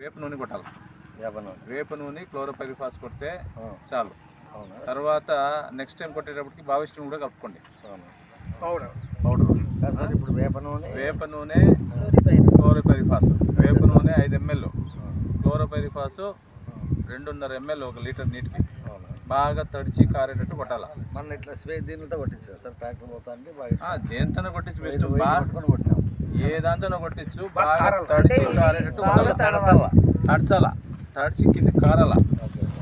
వేప నూనె కొట్టాలి. యాభై వేప నూనె క్లోరోపైరిఫాస్ కొడితే. చాలు. అవునా? తర్వాత నెక్స్ట్ టైం కొట్టేటప్పటికి భావిష్టం కూడా కలుపుకోండి. అవును? పౌడర్. కాదు సార్ ఇప్పుడు వేప నూనె వేప నూనె క్లోరోపైరిఫాస్. వేప నూనె ఐదు ఎంఎల్. క్లోరోపైరిఫాస్ రెండున్నర ఎంఎల్ ఒక లీటర్ నీటికి. అవునా? బాగా తడిచి కారేటట్టు కొట్టాలి. మన ఇట్లా స్ప్రే దీనితో కొట్టించారు సార్ ట్రాక్టర్ మొత్తానికి బాగా ఆ, దేంతోనో కొట్టించు బెస్ట్ బాగా ఏ దాంతోనో కొట్టించు. బాగా తడిచి కారేటట్టు తడచాల తడిచి కింది కారాల.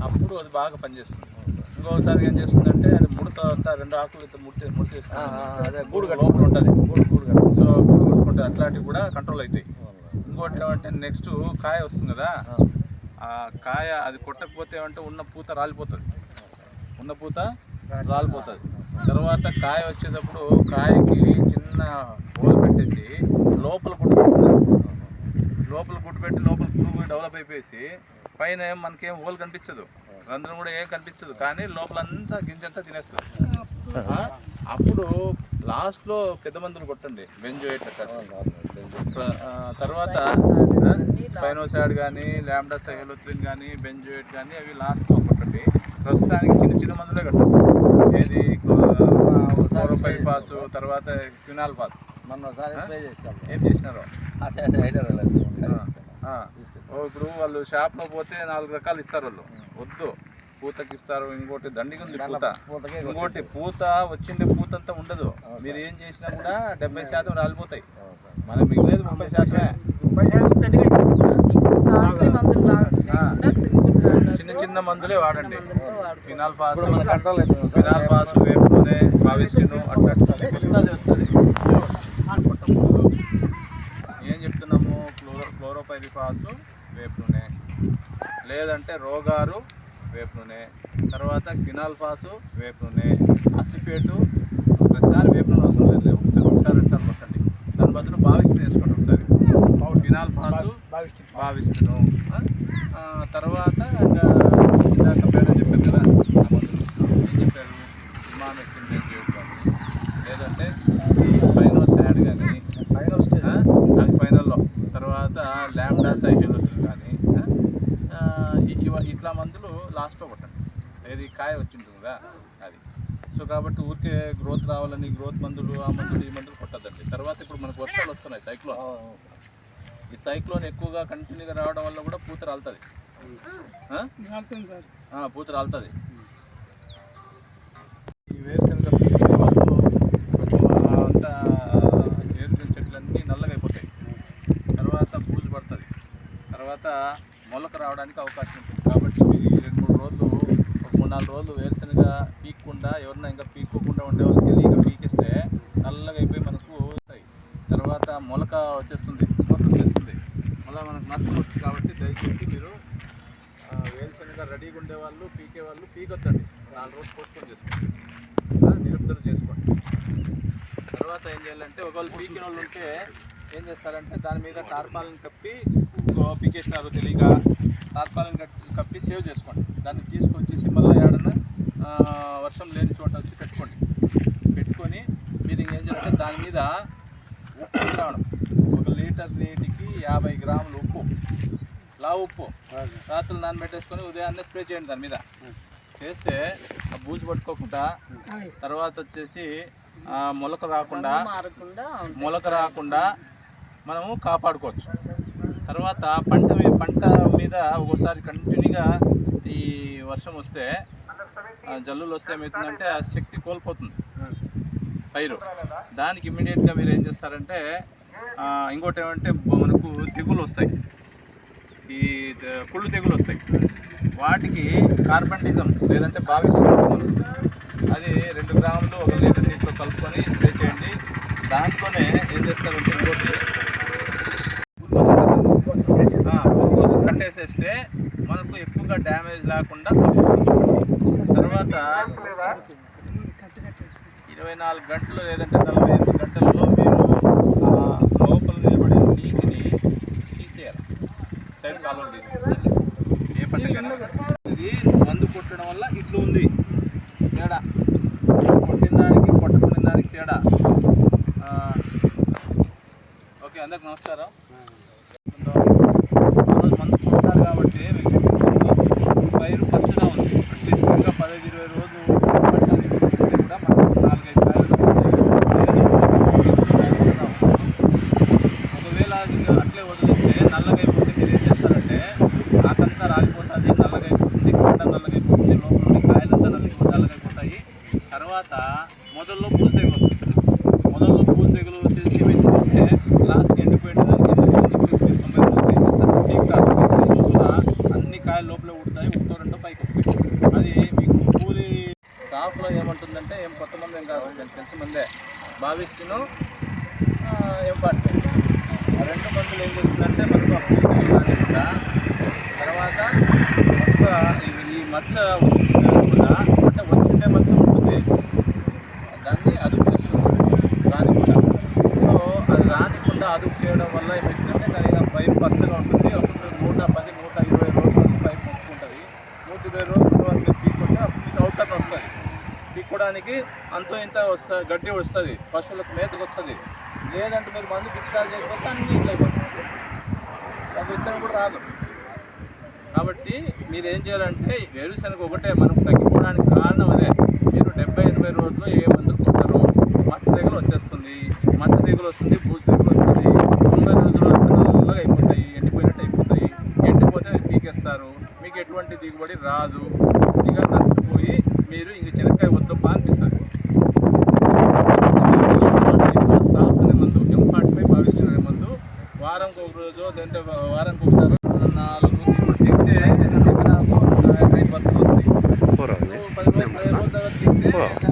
అప్పుడు అది బాగా పనిచేస్తుంది. ఇంకోసారి ఏం చేస్తుందంటే అది ముడత అంతా రెండు ఆకులు ఇట్లా ముడితే ముడితే గూడు లోపల ఉంటుంది. గూడు గూడు సో గూడు కొట్టుకుంటే అట్లాంటివి కూడా కంట్రోల్ అవుతాయి. ఇంకోటి ఏమంటే నెక్స్ట్ కాయ వస్తుంది కదా. ఆ. కాయ అది కొట్టకపోతే ఏమంటే ఉన్న పూత రాలిపోతుంది. ఉన్న పూత రాలిపోతుంది. తర్వాత కాయ వచ్చేటప్పుడు కాయకి చిన్న హోల్ పెట్టేసి లోపల గుడ్డు లోపల గుడ్డు పెట్టి లోపల పురుగు డెవలప్ అయిపోయేసి పైన ఏం మనకేం హోల్ కనిపించదు. రంధ్రం కూడా ఏం కనిపించదు. కానీ లోపలంతా గింజంతా తినేస్తుంది అప్పుడు లాస్ట్లో పెద్ద మందులు కొట్టండి. బెంజోయేట్ తర్వాత పైనోసైడ్ కానీ ల్యాండా సైలోత్రిన్ కానీ బెంజోయేట్ కానీ అవి లాస్ట్లో కొట్టండి. ప్రస్తుతానికి చిన్న చిన్న మందులే కట్టండి. ఏది క్లోరోపైపాస్ తర్వాత క్వినాల్ పాస్. మొన్న ఒకసారి స్ప్రే చేసాం ఏం చేసినారో? అదే అదే ఐడియా రాలేదు. ఓ, ఇప్పుడు వాళ్ళు షాప్లో పోతే నాలుగు రకాలు ఇస్తారు వాళ్ళు. వద్దు. పూతకి ఇస్తారు ఇంకోటి దండిగా ఉంది పూత. ఇంకోటి పూత వచ్చిండే పూత అంతా ఉండదు. మీరు ఏం చేసినా కూడా డెబ్బై శాతం రాలిపోతాయి. మనకి మిగిలేదు ముప్పై శాతమే. చిన్న చిన్న మందులే వాడండి. ఫినాల్ పాస్ ఇప్పుడు మన కంట్రోల్ అవుతుంది సార్. ఫినాల్ పాస్ వేపు నూనె భావిష్యను అట్లా కొత్తగా క్లోరో క్లోరోపైరిఫాస్ వేపు నూనె. లేదంటే రోగారు వేపు నూనె. తర్వాత కినాల్ఫాసు వేపు నూనె. అసిఫేటు ఒకసారి వేపు నూనె అవసరం లేదు. ఒకసారి ఒకసారి ఒకసారి కొట్టండి. దాని బదులు భావిష్యను వేసుకోండి ఒకసారి. కినాల్ఫాసు భావిష్యను తర్వాత ఇంకా ఇందాక మేడం చెప్పారు కదా ఆ మందులు ఏం చెప్పారు ఇమామెక్టిన్ బెంజోయిట్ కానీ లేదంటే ఫైనోస్ యాడ్ కానీ ఫైనల్ స్టేజ్ ఆ, అది ఫైనల్లో తర్వాత సైహెలోత్రిన్ కానీ ఇట్లా మందులు లాస్ట్లో కొట్టండి. ఏది కాయ వచ్చి ఉంటుంది కదా అది. సో కాబట్టి ఊరికే గ్రోత్ రావాలని గ్రోత్ మందులు ఆ మందులు ఈ మందులు కొట్టద్దండి. తర్వాత ఇప్పుడు మనకు వర్షాలు వస్తున్నాయి సైక్లోన్ సార్. ఈ సైక్లోన్ ఎక్కువగా కంటిన్యూగా రావడం వల్ల కూడా పూత రాలుతుంది. పూత రాలుతుంది. ఈ వేరుశనగ పీకే వాళ్ళు కొంచెం అంతా వేరుశనగ చెట్లన్నీ నల్లగా అయిపోతాయి తర్వాత పూజ పడుతుంది తర్వాత మొలక రావడానికి అవకాశం ఉంటుంది. కాబట్టి మీరు రెండు మూడు రోజులు ఒక మూడు నాలుగు రోజులు వేరుశనగ పీక్కుండా ఎవరన్నా ఇంకా పీక్కోకుండా ఉండే వాళ్ళు తెలియక పీకేస్తే నల్లగా అయిపోయి మనకు వస్తాయి. తర్వాత మొలక వచ్చేస్తుంది మోసం వచ్చేస్తుంది. మళ్ళీ మనకు నష్టం వస్తుంది. కాబట్టి దయచేసి మీరు వేరుశనగ రెడీగా ఉండే వాళ్ళు పీకే వాళ్ళు పీకొద్దండి. నాలుగు రోజులు పోస్ట్పోన్ చేసుకోండి. ఆ, నిలుపుదల చేసుకోండి. తర్వాత ఏం చేయాలంటే ఒకవేళ పీకిన వాళ్ళు ఉంటే ఏం చేస్తారంటే దాని మీద టార్పాలను కప్పి పీకేసినారు తెలియక కట్టి కప్పి సేవ్ చేసుకోండి. దాన్ని తీసుకొచ్చేసి మళ్ళీ ఏడన్నా ఆ, వర్షం లేని చోట వచ్చి పెట్టుకోండి. పెట్టుకొని మీరు ఏం చేస్తే దాని మీద ఉప్పు రావడం ఒక లీటర్ నీటికి యాభై గ్రాములు ఉప్పు లా ఉప్పు రాత్రులు నానబెట్టేసుకొని ఉదయాన్నే స్ప్రే చేయండి దాని మీద. చేస్తే ఆ బూజు పట్టుకోకుండా తర్వాత వచ్చేసి ఆ, మొలక రాకుండా మారకుండా మొలక రాకుండా మనము కాపాడుకోవచ్చు. తర్వాత పంట మీ- పంట మీద ఒక్కోసారి కంటిన్యూగా ఈ వర్షం వస్తే జల్లులు వస్తే ఏమవుతుందంటే ఆ శక్తి కోల్పోతుంది. పైరు. దానికి ఇమ్మీడియట్గా మీరు ఏం చేస్తారంటే ఇంకోటి ఏమంటే మనకు తెగులు వస్తాయి. ఈ కుళ్ళు తెగులు వస్తాయి. వాటికి కార్బంటిజం లేదంటే భావిస్తుంది అది రెండు గ్రాములు ఒక లీటర్ నీటిలో కలుపుకొని స్ప్రే చేయండి. దాంట్లోనే ఏం చేస్తారంటే ఇంకోటి చేస్తే మనకు ఎక్కువగా డ్యామేజ్ లేకుండా తర్వాత ఇరవై నాలుగు గంటలు లేదంటే నలభై ఐదు గంటలలో మీరు లోపల నిలబడే నీటిని తీసేయాలి. సైడ్ కాలువ తీసి. ఏ పండుగ ఇది మందు కొట్టడం వల్ల ఇట్లా ఉంది. తేడా. కొట్టిన దానికి కొట్టకున్న దానికి తేడా. ఓకే అందరికి నమస్కారం. మంది పోతారు కాబట్టి వైరు పచ్చడం అంటే కొత్త మంది మందు మీకు తెలిసిన ముందే. భావిస్తును ఇంపార్ట్ ఆ రెండు మందులు ఏం చేస్తుందంటే మనకు అప్పుడు తర్వాత ఈ- ఈ మచ్చ కూడా. అంటే వచ్చిండే మచ్చ ఉంటుంది. దాన్ని అదుపు చేస్తుంది రానికుండా సో అది రానికుండా అదుపు చేయడం వల్ల ఏమైందంటే దాని పైపు పచ్చగా ఉంటుంది. అప్పుడు నూట పది నూట ఇరవై రోజులు పైపు పైప్ నూట ఇరవై రోజులు తర్వాత మీరు పీక్కుంటే అప్పుడు మీకు అవుటర్ వస్తుంది పీక్కోవడానికి అంతో ఇంత వస్తుంది గడ్డి వస్తుంది పశువులకు మేతకు వస్తుంది లేదంటే మీరు మందు పిచ్చికారు చేయకపోతే అన్ని ఇట్లా అయిపోతుంది విత్తనం కూడా రాదు. కాబట్టి మీరు ఏం చేయాలంటే వేరుశనగ ఒకటే మనకు తగ్గిపోవడానికి కారణం అదే. మీరు డెబ్బై ఎనభై రోజుల్లో ఏ మందులు కొట్టరు మచ్చ తెగులు వచ్చేస్తుంది. మచ్చ తెగులు వస్తుంది పూసి తెగులు వస్తుంది. తొంభై రోజులు నల్లగా అయిపోతాయి ఎండిపోయినట్టు అయిపోతాయి. ఎండిపోతే మీరు పీకేస్తారు. మీకు ఎటువంటి దిగుబడి రాదు. పూర్తిగా నష్టపోయి మీరు ఇంక చెనక్కాయ వద్దమ్మా అనిపిస్తారు స్టాఫ్ని మందు ఎం ఫార్టీ ఫైవ్ భావిస్తున్న మందు వారంకి ఒక రోజు లేదంటే వారానికి ఒకసారి నాలుగు తిప్పితే నాకు ఐదు పర్సెంట్ వస్తుంది పది రోజుల తర్వాత